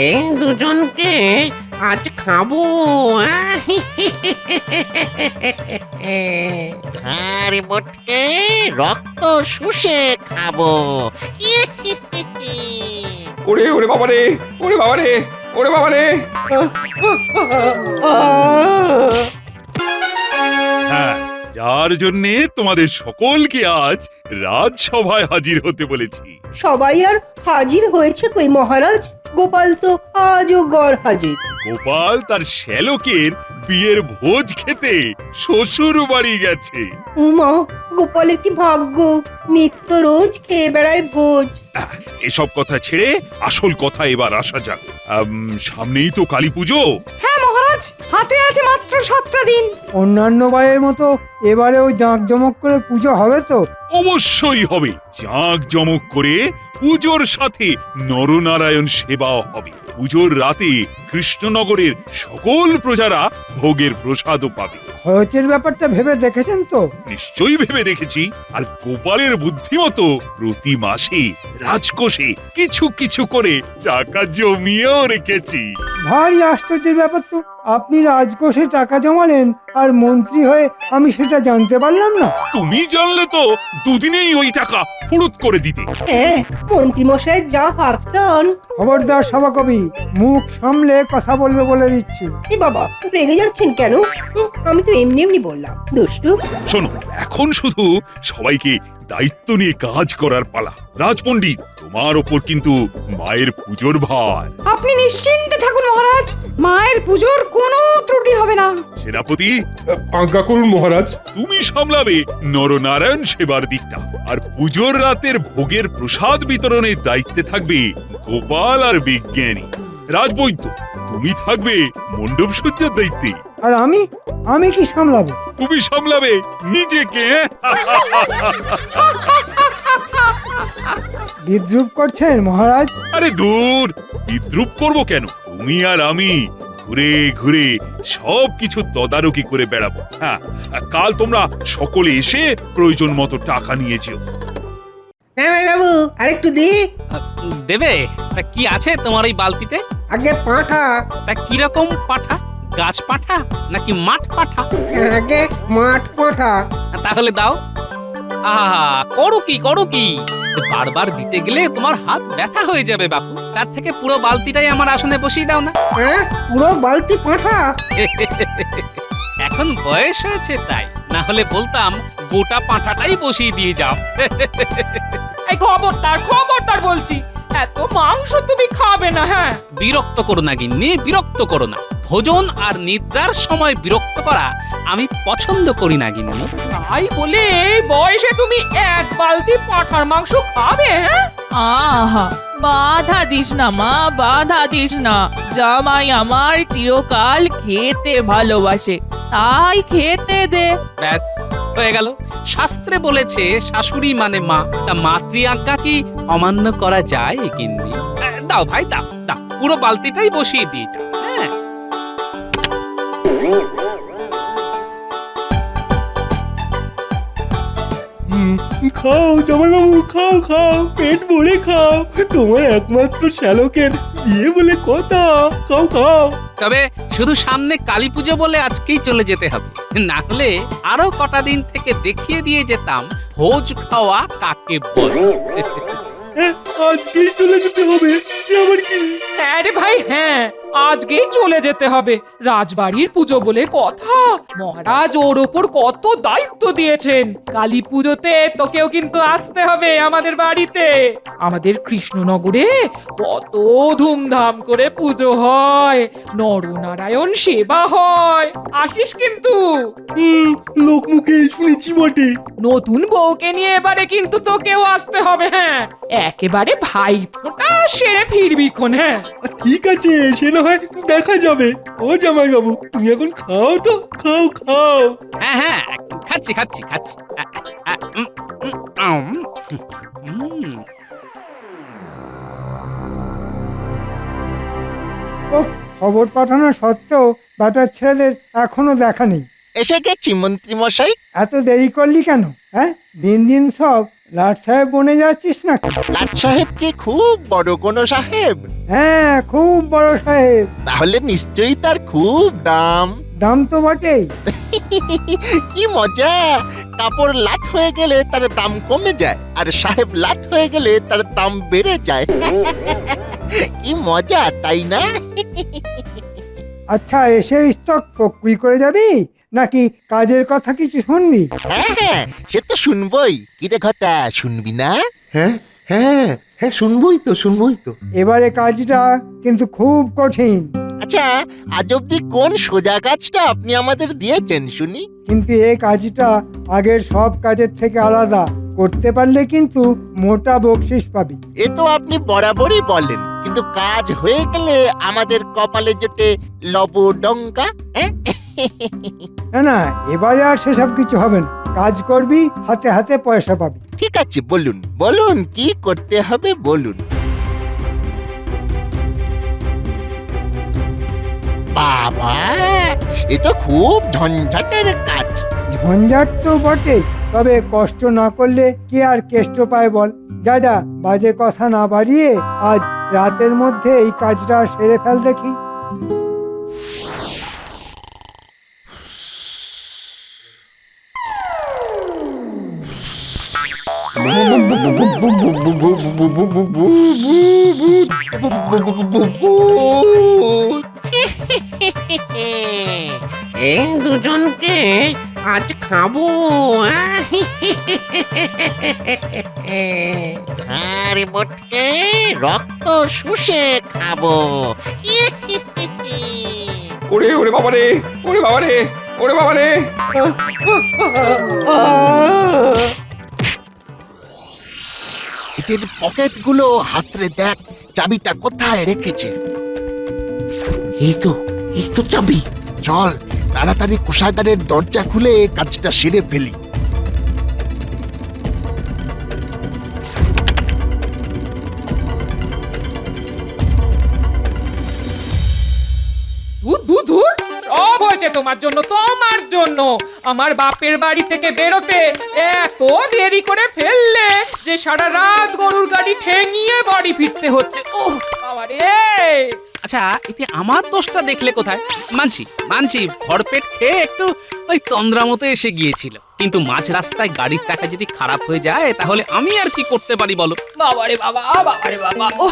এই দুজনকে আজ খাব আরে মোটকে রক্ত শুষে খাব। ওরে ওরে বাবা রে ওরে বাবা রে ওরে বাবা রে যার জন্য তোমাদের সকলকে আজ রাজসভায় হাজির হতে বলেছি। সবাই আর হাজির হয়েছে কই মহারাজ? গোপাল তো আজও গড় হাজির। গোপাল তার শ্যালকের বিয়ের ভোজ খেতে শ্বশুর বাড়ি গেছে। উমা গোপালের কি ভাগ্য? নিত্য রোজ খেয়ে বেড়ায় ভোজ। আহ, এসব কথা ছেড়ে আসল কথা এবার আসা যাক। আম, সামনেই তো কালী পুজো। হ্যাঁ মহারাজ হাতে আছে মাত্র সাতটা দিন। অন্যান্য বারের মতো এবারেও জাঁকজমক করে পুজো হবে তো? অবশ্যই হবে। জাঁক জমক করে পুজোর সাথে নরনারায়ণ সেবাও হবে। পুজোর রাতে কৃষ্ণনগরের সকল প্রজারা ভোগের প্রসাদও পাবে। খরচের ব্যাপারটা ভেবে দেখেছেন তো? নিশ্চয়ই ভেবে দেখেছি। আর গোপালের বুদ্ধিমতো প্রতি মাসে রাজকোষে কিছু কিছু করে টাকা জমিয়েও রেখেছি। ভারী আশ্চর্যের ব্যাপার তো। আপনি রাজকোষে টাকা জমালেন আর মন্ত্রী হয়ে আমি সেটা জানতে পারলাম না। তুমি জানলে তো দুদিনেই ওই টাকা ফুরুত করে দিতে। হ্যাঁ মন্ত্রীমশাইয়ের যা হাত টান। খবরদার সভাকবি মুখ সামলে কথা বলবে বলে দিচ্ছি। এ বাবা রেগে যাচ্ছেন কেন? হুম, আমি তো এমনি এমনি বললাম। দুষ্টু। শোনো এখন শুধু সবাইকে দায়িত্ব নিয়ে কাজ করার পালা। রাজপণ্ডিত তোমার ওপর কিন্তু মায়ের পুজোর ভার। আপনি নিশ্চিন্তে থাকুন মহারাজ। মায়ের পুজোর কোনো ত্রুটি হবে না। সেনাপতি? আজ্ঞা করুন মহারাজ। তুমি সামলাবে নরনারায়ণ সেবার দিকটা। আর পুজোর রাতের ভোগের প্রসাদ বিতরণের দায়িত্বে থাকবে গোপাল আর বিজ্ঞানী। রাজবৈদ্য তুমি থাকবে মণ্ডপ সজ্জার দায়িত্বে। আর আমি? আমি কি সামলাবো? তুমি সামলাবে নিজেকে বিদ্রুপ করছেন মহারাজ? আরে দূর বিদ্রুপ করব কেন? তুমি আর আমি ঘুরে ঘুরে সব কিছু তদারকি করে বেড়াবো। হ্যাঁ আর কাল তোমরা সকলে এসে প্রয়োজন মতো টাকা নিয়ে যেও। হ্যাঁ বাবু আরেকটু দি। দেবে? তা কি আছে তোমার ওই বালতিতে? আগে পাঁঠা। তা কীরকম পাঠা? গাছ পাঠা নাকি মাঠ পাঠা? আগে মাঠ পাঠা। তাহলে দাও। আহা করো কি করো কি? বারবার দিতে গেলে তোমার হাত ব্যথা হয়ে যাবে বাপু। তার থেকে পুরো বালতিটাই আমার আসনে বসিয়ে দাও না। হ্যাঁ পুরো বালতি পাঠা? এখন বয়স হয়েছে তাই। না হলে বলতাম গোটা পাঁঠাটাই বসিয়ে দিয়ে যাও। এই খবরদার খবরদার বলছি এত মাংস তুমি খাবে না হ্যাঁ? বিরক্ত করো না গিন্নি বিরক্ত করো না। ভোজন আর নিদ্রার সময় বিরক্ত করা আমি পছন্দ করি না গিন্নি। তাই বলে এই বয়সে তুমি এক বালতি পাঁঠার মাংস খাবে হ্যাঁ? আহা বাধা দিস না মা বাধা দিস না। জামাই আমার চিরকাল খেতে ভালোবাসে। তাই খেতে দে। ব্যাস হয়ে গেল। শাস্ত্রে বলেছে শাশুড়ি মানে মা। তা মাতৃ আজ্ঞা কি অমান্য করা যায় গিন্নি? আহ, দাও ভাই দাও দাও। পুরো বালতিটাই বসিয়ে দিয়ে যাও। খাও জামাইবাবু খাও খাও পেট ভরে খাও। তোমার একমাত্র শ্যালকের বিয়ে বলে কথা। খাও খাও। তবে শুধু সামনে কালী পুজো বলে আজকেই চলে যেতে হবে। না হলে আরও কটা দিন থেকে দেখিয়ে দিয়ে যেতাম ভোজ খাওয়া কাকে বলে? আজকেই চলে যেতে হবে। সে আবার কি? হ্যাঁ রে ভাই হ্যাঁ। আজকেই চলে যেতে হবে। রাজবাড়ির পুজো বলে কথা। মহারাজ ওর ওপর কত দায়িত্ব দিয়েছেন। কালী পুজোতে তোকেও কিন্তু আসতে হবে আমাদের বাড়িতে। আমাদের কৃষ্ণনগরে কত ধুমধাম করে পুজো হয়। নরনারায়ণ সেবা হয়। আসিস কিন্তু। হুম, লোকমুখে শুনেছি বটে। নতুন বউকে নিয়ে এবারে কিন্তু তোকেও আসতে হবে হ্যাঁ। একেবারে ভাই ফোঁটা সেরে ফিরবি খন হ্যাঁ। ঠিক আছে সে না হয় দেখা যাবে। ও জামাইবাবু তুমি এখন খাও তো খাও খাও। হ্যাঁ হ্যাঁ খাচ্ছি খাচ্ছি খাচ্ছি। আ, আ, উম, উম, আম, উম। ও খবর পাঠানো সত্ত্বেও ব্যাটার ছেলেদের এখনও দেখা নেই। এসে গেছি মন্ত্রী মশাই এত দেরি করলি কেন হ্যাঁ? দিন দিন সব লাট সাহেব বনে যাচ্ছিস নাকি? লাট সাহেব কি খুব বড় কোনো সাহেব? হ্যাঁ খুব বড় সাহেব। তাহলে নিশ্চয়ই তার খুব দাম। দাম তো বটেই। কি মজা! কাপড় লাট হয়ে গেলে তার দাম কমে যায় আর সাহেব লাট হয়ে গেলে তার দাম বেড়ে যায়। কি মজা তাই না? আচ্ছা এসে স্টক প্রক্রি করে যাবি? নাকি কাজের কথা কিছু শুনবি? হ্যাঁ হ্যাঁ সে তো শুনবই। কিরে ঘটা শুনবি না? হ্যাঁ হ্যাঁ হ্যাঁ শুনবই তো শুনবই তো। এবারে কাজটা কিন্তু খুব কঠিন। আচ্ছা আজ অব্দি কোন সোজা কাজটা আপনি আমাদের দিয়েছেন শুনি। কিন্তু এই কাজটা আগের সব কাজের থেকে আলাদা। করতে পারলে কিন্তু মোটা বকশিস পাবি। এ তো আপনি বরাবরই বলেন কিন্তু কাজ হয়ে গেলে আমাদের কপালে জোটে লব ডঙ্কা হ্যাঁ? না না এবারে আর সেসব কিছু হবে না। কাজ করবি হাতে হাতে পয়সা পাবি। ঠিক আছে বলুন বলুন কি করতে হবে বলুন। বাবা এ তো খুব ঝঞ্ঝাটের কাজ। ঝঞ্ঝাট তো বটেই তবে কষ্ট না করলে কি আর কেষ্ট পায় বল? যা যা বাজে কথা না বাড়িয়ে আজ রাতের মধ্যে এই কাজটা সেরে ফেল দেখি। এই দুজনকে আজ খাব আরে বটকে রক্ত শুষে খাব। ওরে ওরে বাবা রে ওরে বাবা রে ওরে বাবা রে এদের পকেটগুলো হাতরে দেখ চাবিটা কোথায় রেখেছে। এই তো এই তো চাবি। চল তাড়াতাড়ি কোষাগারের দরজা খুলে কাজটা সেরে ফেলি। ধুর ধুর ধুর। সব হয়েছে তোমার জন্য। তোমার জন্য আমার বাপের বাড়ি থেকে বেরোতে এত দেরি করে ফেললে যে সারা রাত গরুর গাড়ি ঠেঙিয়ে বাড়ি ফিরতে হচ্ছে। ও বাবা রে! আচ্ছা এতে আমার দোষটা দেখলে কোথায়? মানছি মানছি ভরপেট খেয়ে একটু ওই তন্দ্রা মতো এসে গিয়েছিল। কিন্তু মাঝ রাস্তায় গাড়ির চাকা যদি খারাপ হয়ে যায় তাহলে আমি আর কি করতে পারি বলো? বাবারে বাবা বাবারে বাবা ও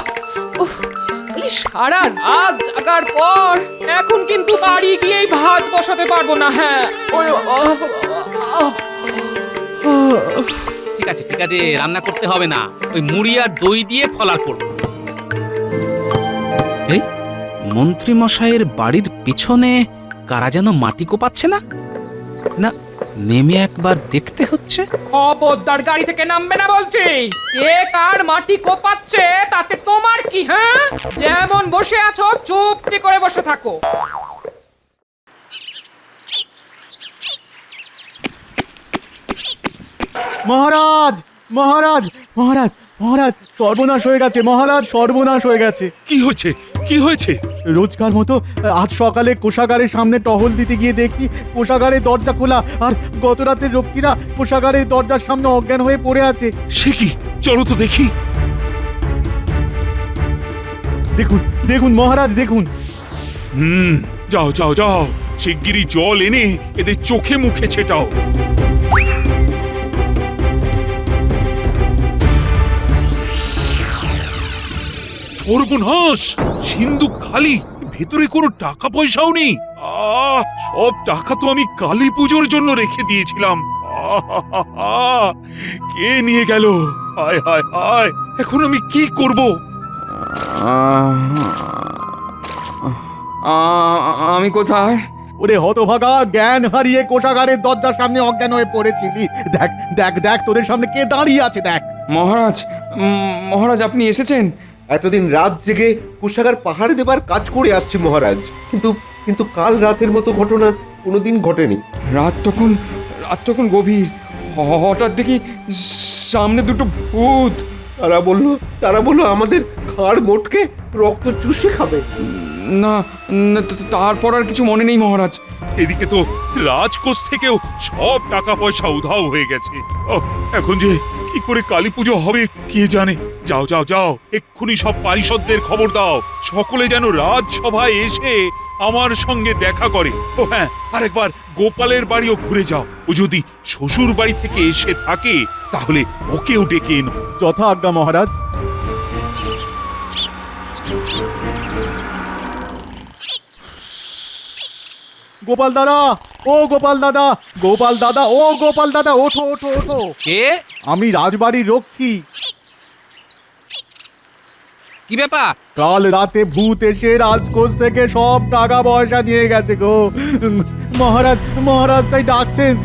এই সারা রাত জাগার পর এখন কিন্তু বাড়ি গিয়েই ভাত বসাতে পারব না হ্যাঁ। ওরে বাবা, বাবা, ঠিক আছে ঠিক আছে রান্না করতে হবে না। ওই মুড়ি আর দই দিয়ে ফলার করব। এই মন্ত্রী মশাইয়ের বাড়ির পিছনে কারা যেন মাটি কোপাচ্ছে না? না নেমে একবার দেখতে হচ্ছে? খবরদার গাড়ি থেকে নামবে না বলছি। কে কার মাটি কোপাচ্ছে তাতে তোমার কি হ্যাঁ? যেমন বসে আছো চুপটি করে বসে থাকো। মহারাজ মহারাজ মহারাজ মহারাজ সর্বনাশ হয়ে গেছে মহারাজ সর্বনাশ হয়ে গেছে। কি হয়েছে? কি হয়েছে? রোজকার মতো আজ সকালে কোষাগারের সামনে টহল দিতে গিয়ে দেখি কোষাগারের দরজা খোলা আর গত রাতে রক্ষীরা কোষাগারের দরজার সামনে অজ্ঞান হয়ে পড়ে আছে। সে কি? চলো তো দেখি। দেখুন দেখুন মহারাজ দেখুন। হুম যাও যাও যাও। শিগগিরই জল এনে এদের চোখে মুখে ছেটাও। সর্বনাশ সিন্ধু খালি ভেতরে কোনো টাকা পয়সাও নেই। আহ সব টাকা তো আমি কালী পুজোর জন্য রেখে দিয়েছিলাম। কে নিয়ে গেল? হায় হায় হায় এখন আমি কি করব? আমি কোথায়? ওরে হতভাগা জ্ঞান হারিয়ে কোষাগারের দরজার সামনে অজ্ঞান হয়ে পড়েছিলি। দেখ দেখ দেখ তোদের সামনে কে দাঁড়িয়ে আছে দেখ। মহারাজ মহারাজ আপনি এসেছেন? এতদিন রাত জেগে কুশাগার পাহাড়ে দেবার কাজ করে আসছি মহারাজ। কিন্তু কিন্তু কাল রাতের মতো ঘটনা কোনোদিন ঘটেনি। রাত তখন রাত তখন গভীর। হঠাৎ দেখি সামনে দুটো ভূত। তারা বলল তারা বলল আমাদের খাড় মোটকে রক্ত চুষে খাবে। না না, তা- তারপর আর কিছু মনে নেই মহারাজ। এদিকে তো রাজকোষ থেকেও সব টাকা পয়সা উধাও হয়ে গেছে। ওহ, এখন যে কি করে কালী পুজো হবে কে জানে? যাও যাও যাও এক্ষুনি সব পারিষদদের খবর দাও। সকলে যেন রাজসভায় এসে আমার সঙ্গে দেখা করে। ও হ্যাঁ আরেকবার গোপালের বাড়িও ঘুরে যাও। ও যদি শ্বশুর বাড়ি থেকে এসে থাকে তাহলে ওকেও ডেকে এনো। যথা আজ্ঞা মহারাজ। গোপাল দাদা ও গোপাল দাদা গোপাল দাদা ও গোপাল দাদা ওঠো ওঠো ওঠো। কে? আমি রাজবাড়ির রক্ষী। কি ব্যাপার? কাল রাতে ভূত এসে রাজকোষ থেকে সব টাকা পয়সা নিয়ে গেছে গো। মহারাজ মহারাজ তাই ডাকছেন।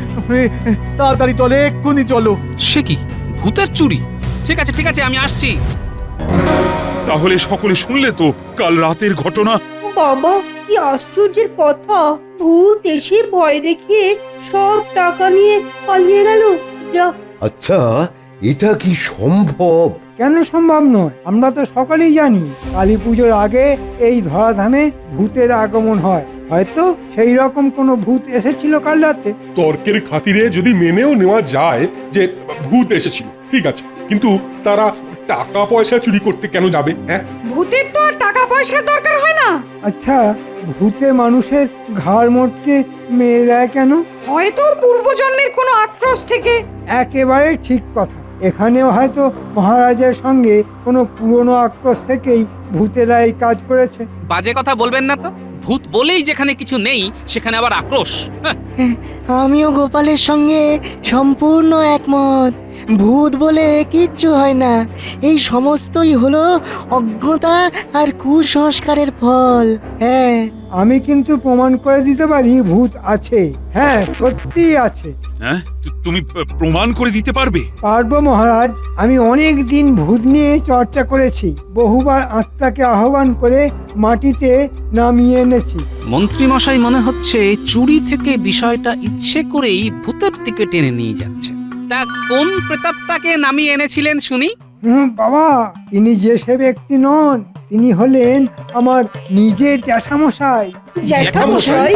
তাড়াতাড়ি চলে এক্ষুনি চলো। সে কি? ভূতের চুরি? ঠিক আছে ঠিক আছে আমি আসছি। তাহলে সকলে শুনলে তো কাল রাতের ঘটনা। বাবা কি আশ্চর্যের কথা। ভূত এসে ভয় দেখিয়ে সব টাকা নিয়ে পালিয়ে গেল। যা আচ্ছা এটা কি সম্ভব? কেন সম্ভব নয়? আমরা তো সকলেই জানি কালী পুজোর আগে এই ধরাধামে ভূতের আগমন হয়। হয়তো সেই রকম কোনো ভূত এসেছিল কাল রাতে। তর্কের খাতিরে যদি মেনেও নেওয়া যায় যে ভূত এসেছিল ঠিক আছে। কিন্তু তারা টাকা পয়সা চুরি করতে কেন যাবে হ্যাঁ? ভূতের তো আর টাকা পয়সার দরকার হয় না। আচ্ছা ভূতে মানুষের ঘাড় মোটকে মেরে দেয় কেন? হয়তো পূর্বজন্মের কোনো আক্রোশ থেকে। একেবারে ঠিক কথা। এখানেও হয়তো মহারাজের সঙ্গে কোনো পুরনো আক্রোশ থেকেই ভূতেরা এই কাজ করেছে। বাজে কথা বলবেন না তো? ভূত বলেই যেখানে কিছু নেই সেখানে আবার আক্রোশ। হ্যাঁ, আমিও গোপালের সঙ্গে সম্পূর্ণ একমত। ভূত বলে কিচ্ছু হয় না। এই সমস্তই হলো অজ্ঞতা আর কুসংস্কারের ফল। হ্যাঁ। আমি কিন্তু প্রমাণ করে দিতে পারি ভূত আছে। হ্যাঁ সত্যি আছে। হ্যাঁ? তু- তুমি প্রমাণ করে দিতে পারবে? পারব মহারাজ আমি অনেক দিন ভূত নিয়ে চর্চা করেছি। বহুবার আত্মাকে আহ্বান করে মাটিতে নামিয়ে এনেছি। মন্ত্রী মশাই মনে হচ্ছে চুরি থেকে বিষয়টা ইচ্ছে করেই ভূতের দিকে টেনে নিয়ে যাচ্ছে। তা কোন প্রেতাত্মাকে নামিয়ে এনেছিলেন শুনি? হুম, বাবা তিনি যে সে ব্যক্তি নন তিনি হলেন আমার নিজের জ্যাঠামশাই। জ্যাঠামশাই?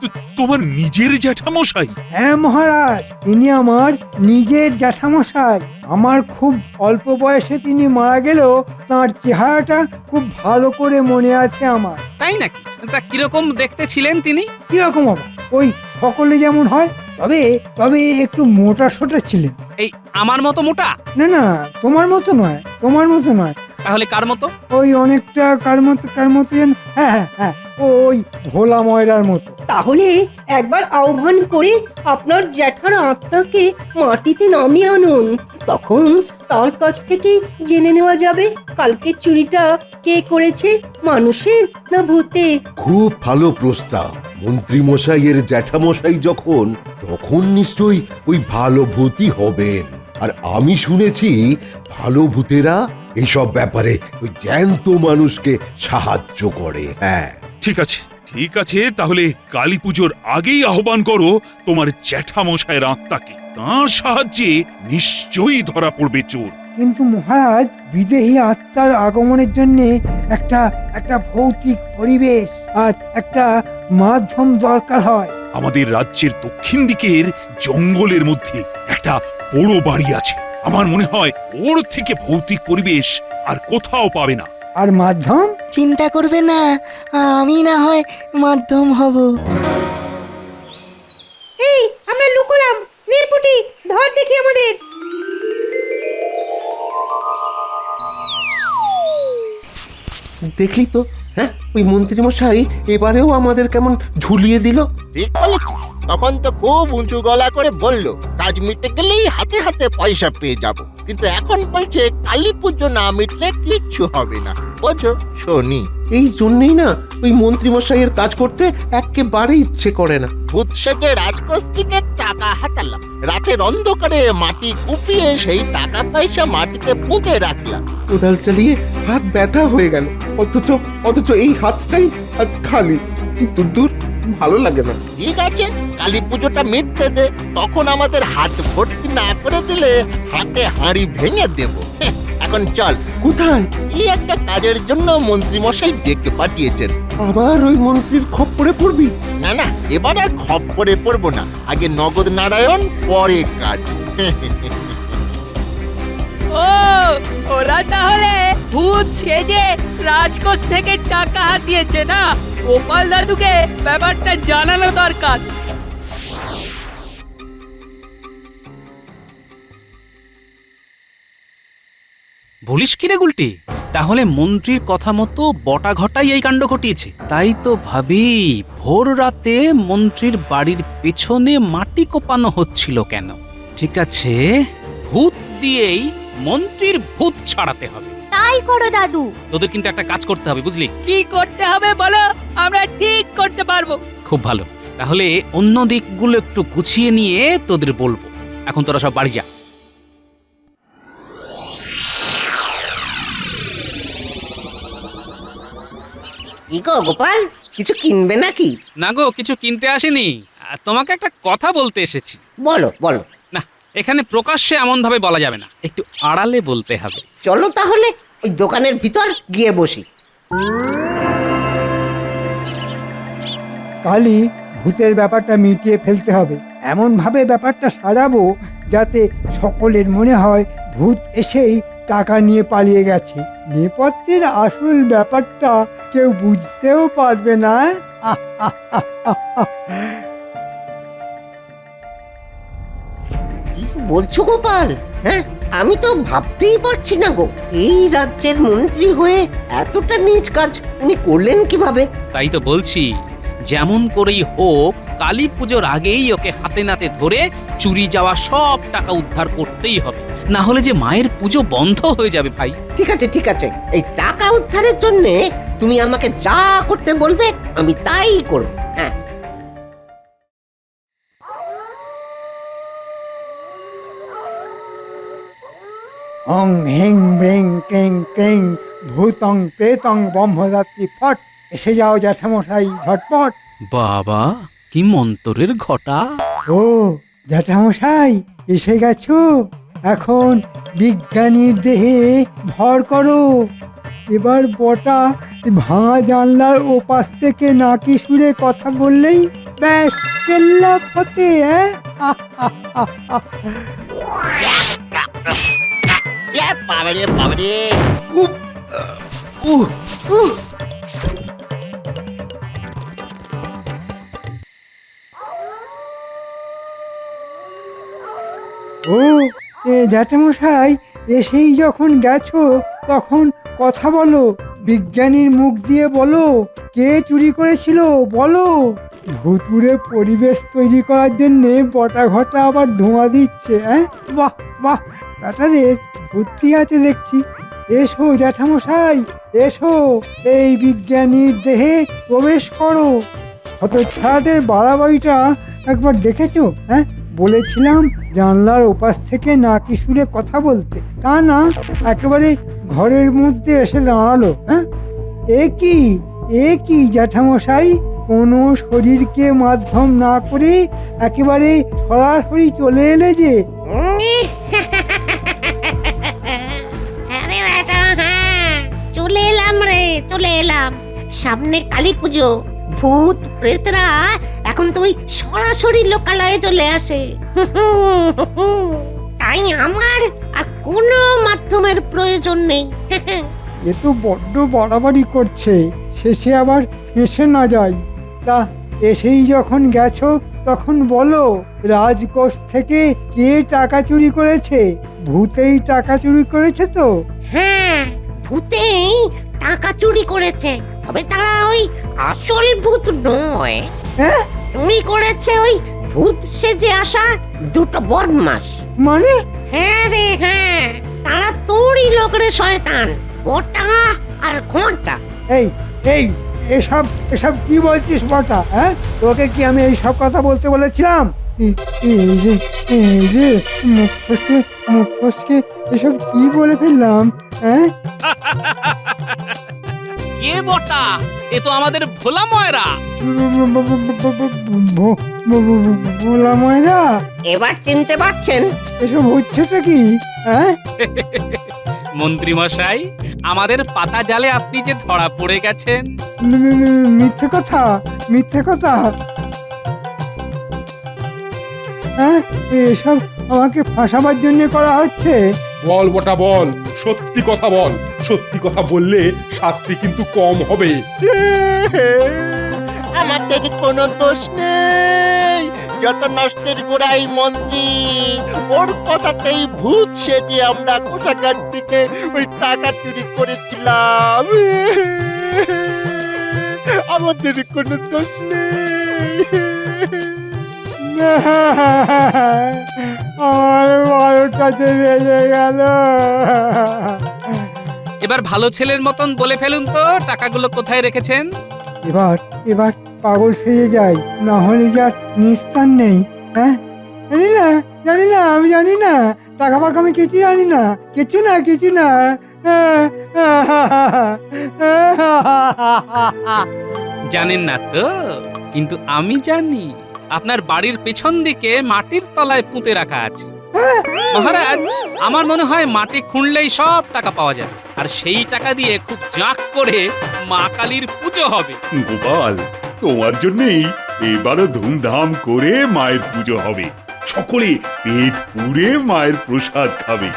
তো- তোমার নিজের জ্যাঠামশাই? হ্যাঁ মহারাজ তিনি আমার নিজের জ্যাঠামশাই। আমার খুব অল্প বয়সে তিনি মারা গেলেও তার চেহারাটা খুব ভালো করে মনে আছে আমার। তাই নাকি? তা কীরকম দেখতে ছিলেন তিনি? কীরকম বাবা ওই সকলে যেমন হয় তবে তবে একটু মোটা সোটা ছিলেন। এই আমার মতো মোটা? না না তোমার মতো নয় তোমার মতো নয়। তাহলে কার মতো? ওই অনেকটা কার মতো কার মতো যেন হ্যাঁ হ্যাঁ হ্যাঁ ওই ভোলা ময়রার মতো। তাহলে একবার আহ্বান করে আপনার জ্যাঠার আত্মাকে মাটিতে নামিয়ে আনুন। তখন তার কাছ থেকে জেনে নেওয়া যাবে কালকে চুরিটা কে করেছে? মানুষের না ভূতে? খুব ভালো প্রস্তাব। মন্ত্রী মশাইয়ের জ্যাঠামশাই যখন তখন নিশ্চয়ই ওই ভালো ভূতই হবেন। আর আমি শুনেছি ভালো ভূতেরা এইসব ব্যাপারে ওই জ্যান্ত মানুষকে সাহায্য করে। হ্যাঁ। ঠিক আছে ঠিক আছে তাহলে কালী পুজোর আগেই আহ্বান করো তোমার জ্যাঠামশায়ের আত্মাকে। তার সাহায্যে নিশ্চয়ই ধরা পড়বে চোর। কিন্তু মহারাজ বিদেহী আত্মার আগমনের জন্যে একটা একটা ভৌতিক পরিবেশ আর একটা মাধ্যম দরকার হয়। আমাদের রাজ্যের দক্ষিণ দিকের জঙ্গলের মধ্যে একটা বড় বাড়ি আছে। আমার মনে হয় ওর থেকে ভৌতিক পরিবেশ আর কোথাও পাবে না। আর মাধ্যম? চিন্তা করবে না আমি না হয় মাধ্যম হব। দেখলি তো? হ্যাঁ? ওই মন্ত্রীমশাই এবারেও আমাদের কেমন ঝুলিয়ে দিল? ঠিক বলেছি তখন তো খুব উঁচু গলা করে বলল কাজ মিটে গেলেই হাতে হাতে পয়সা পেয়ে যাব। কিন্তু এখন বলছে কালী পুজো না মিটলে কিচ্ছু হবে না। বোঝো শনি। এই জন্যই না ওই মন্ত্রীমশাইয়ের কাজ করতে একেবারে ইচ্ছে করে না। ভূত সেজে রাজকোষ থেকে টাকা হাতালাম রাতের অন্ধকারে মাটি কুপিয়ে সেই টাকা পয়সা মাটিতে পুঁতে রাখলাম। কোদাল চালিয়ে হাত ব্যথা হয়ে গেল। অথচ অথচ এই হাতটাই আজ খালি। দূর দূর ভালো লাগে না। ঠিক আছে কালী পুজোটা মিটতে দে। তখন আমাদের হাত ভর্তি না করে দিলে হাতে হাঁড়ি ভেঙে দেব। হ্যাঁ, এখন চল। কোথায়? এই একটা কাজের জন্য মন্ত্রী মশাই ডেকে পাঠিয়েছেন। আবার ওই মন্ত্রীর খপ্পরে পড়বি? না না এবার আর খপ্পরে পড়ব না। আগে নগদ নারায়ণ পরে কাজ। ও ওরা তাহলে ভূত সেজে রাজকোষ থেকে টাকা হাতিয়েছে না? গোপাল দাদুকে ব্যাপারটা জানানো দরকার। বলিস কি রে গুলটি? তাহলে মন্ত্রীর কথা মতো বটা ঘটাই এই কাণ্ড ঘটিয়েছে। তাই তো ভাবি ভোর রাতে মন্ত্রীর বাড়ির পেছনে মাটি কোপানো হচ্ছিল কেন? ঠিক আছে ভূত দিয়েই মন্ত্রীর ভূত ছাড়াতে হবে। তাই করো দাদু। তোদের কিন্তু একটা কাজ করতে হবে বুঝলি? কি করতে হবে বলো? আমরা ঠিক করতে পারব। খুব ভালো। তাহলে অন্য দিকগুলো একটু গুছিয়ে নিয়ে তোদের বলব। এখন তোরা সব বাড়ি যা। কি গো গোপাল? কিছু কিনবে নাকি? না গো কিছু কিনতে আসেনি। আহ, তোমাকে একটা কথা বলতে এসেছি। বলো বলো। না এখানে প্রকাশ্যে এমন ভাবে বলা যাবে না। একটু আড়ালে বলতে হবে। চলো তাহলে ওই দোকানের ভিতর গিয়ে বসি। কালই ভূতের ব্যাপারটা মিটিয়ে ফেলতে হবে। এমনভাবে ব্যাপারটা সাজাবো যাতে সকলের মনে হয় ভূত এসেই টাকা নিয়ে পালিয়ে গেছে। নেপথ্যের আসল ব্যাপারটা কেউ বুঝতেও পারবে না। কি বলছো গোপাল? হ্যাঁ আমি তো ভাবতেই পারছি না গো। এই রাজ্যের মন্ত্রী হয়ে এতটা নিজ কাজ উনি করলেন কীভাবে? তাই তো বলছি যেমন করেই হোক কালী পুজোর আগেই ওকে হাতে নাতে ধরে চুরি যাওয়া সব টাকা উদ্ধার করতেই হবে। না হলে যে মায়ের পুজো বন্ধ হয়ে যাবে ভাই। ঠিক আছে ঠিক আছে। এই টাকা উদ্ধারের জন্য তুমি আমাকে যা করতে বলবে আমি তাই করব। হ্যাঁ। অং হেং ব্রেং ক্রেং ক্রেং ভূতং প্রেতং ব্রহ্মযাত্রী ফট এসে যাও জ্যাঠামশাই ঝটপট। বাবা কি মন্তরের ঘটা? ও জ্যাঠামশাই এসে গেছো? এখন বিজ্ঞানীর দেহে ভর করো। এবার বটা ভাঙা জানলার ওপাশ থেকে নাকি সুরে কথা বললেই ব্যাস কেল্লা ফতে হ্যাঁ ও, এ জ্যাঠামশাই এসেই যখন গেছো, তখন কথা বলো, বিজ্ঞানীর মুখ দিয়ে বলো, কে চুরি করেছিল, বলো। ভুতুরে পরিবেশ তৈরি করার জন্যে বটা ঘটা আবার ধোঁয়া দিচ্ছে হ্যাঁ বাহ বাহ, ব্যাটাদের বুদ্ধি আছে দেখছি। এসো জ্যাঠামশাই, এসো, এই বিজ্ঞানীর দেহে প্রবেশ করো। হতচ্ছাড়াদের বাড়াবাড়িটা একবার দেখেছ হ্যাঁ বলেছিলাম জানলার ওপাশ থেকে নাকি সুরে কথা বলতে। তা না, একেবারে ঘরের মধ্যে এসে দাঁড়াল হ্যাঁ? এ কি এ কি জ্যাঠামশাই? কোনো শরীরকে মাধ্যম না করে একেবারে সরাসরি চলে এলে যে? হ্যাঁ চলে এলাম রে, চলে এলাম। সামনে কালী পুজো। ভূত প্রেতরা এখন তো ওই সরাসরি লোকালয়ে চলে আসে। তাই আমার আর কোনো মাধ্যমের প্রয়োজন নেই। এ তো বড্ড বাড়াবাড়ি করছে শেষে আবার ফেঁসে না যায়। তা এসেই যখন গেছো তখন বলো রাজকোষ থেকে কে টাকা চুরি করেছে? ভূতেই টাকা চুরি করেছে তো? হ্যাঁ ভূতেই টাকা চুরি করেছে। তবে তারা ওই আসল ভূত নয়। হ্যাঁ? চুরি করেছে ওই ভূত সেজে আসা দুটো বদমাস মানে? হ্যাঁ রে হ্যাঁ। তারা তোরই লোক রে শয়তান। ওটা আর ঘণ্টা এই এই এসব এসব কি বলছিস বটা হ্যাঁ? তোকে কি আমি এই সব কথা বলতে বলেছিলাম? এই এই যে এই যে মুখ ফসকে মুখ ফসকে এসব কি বলে ফেললাম হ্যাঁ? কে বটা এ তো আমাদের ভোলা ময়রা। ভোলা ময়রা? এবার চিনতে পারছেন। এসব হচ্ছেটা কি? হ্যাঁ? মন্ত্রী মশাই আমাদের পাতা জালে আপনি যে ধরা পড়ে গেছেন। মিথ্যে কথা মিথ্যে কথা। হ্যাঁ এসব আমাকে ফাঁসাবার জন্য করা হচ্ছে। বল বটা বল সত্যি কথা বল। সত্যি কথা বললে শাস্তি কিন্তু কম হবে। আমাদের কোনো দোষ নেই। যত নষ্টের গোড়াই মন্ত্রী ওর কথাতেই ভূত সেজে আমরা কোথাকার থেকে ওই টাকা চুরি করেছিলাম। আমাদের কোনো দোষ নেই। আমার বারোটাতে বেজে গেল। এবার ভালো ছেলের মতন বলে ফেলুন তো টাকাগুলো কোথায় রেখেছেন? এবার এবার পাগল সেজে যাই না হলে যার নিস্তার নেই হ্যাঁ? জানি না জানি না আমি জানি না টাকা ফাঁকা আমি কিছু জানি না কিছু না কিছু না জানেন না তো কিন্তু আমি জানি। আপনার বাড়ির পেছন দিকে মাটির তলায় পুঁতে রাখা আছে। মহারাজ আমার মনে হয় মাটি খুঁড়লেই সব টাকা পাওয়া যাবে। আর সেই টাকা দিয়ে খুব জাঁক করে মা কালীর পুজো হবে। গোপাল তোমার জন্যই এবারও ধুমধাম করে মায়ের পুজো হবে। সকলে পেট পুড়ে মায়ের প্রসাদ খাবে।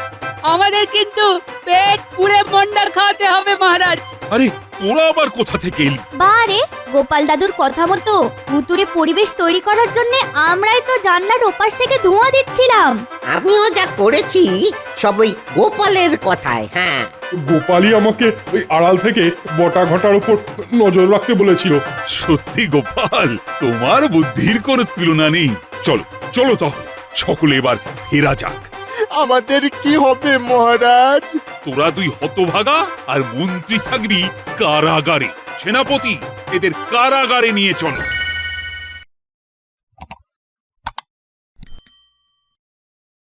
আমাদের কিন্তু পেট পুড়ে মন্ডা খাওয়াতে হবে মহারাজ। আরে তোরা আবার কোথা থেকে এলি? বারে গোপাল দাদুর কথা মতো ভুতুরে পরিবেশ তৈরি করার জন্য আমরাই তো জান্নার ওপাশ থেকে ধোঁয়া দিচ্ছিলাম। আমিও যা করেছি সব ওই গোপালের কথায় হ্যাঁ। গোপালই আমাকে ওই আড়াল থেকে বটা ঘটার উপর নজর রাখতে বলেছিল। সত্যি গোপাল তোমার বুদ্ধির কোনো তুলনা নেই। চলো চলো তাহলে সকলে এবার ফেরা যাক। আমাদের কি হবে, মহারাজ? তোরা দুই হতভাগা আর মন্ত্রী থাকবি কারাগারে। সেনাপতি, এদের কারাগারে নিয়ে চলো।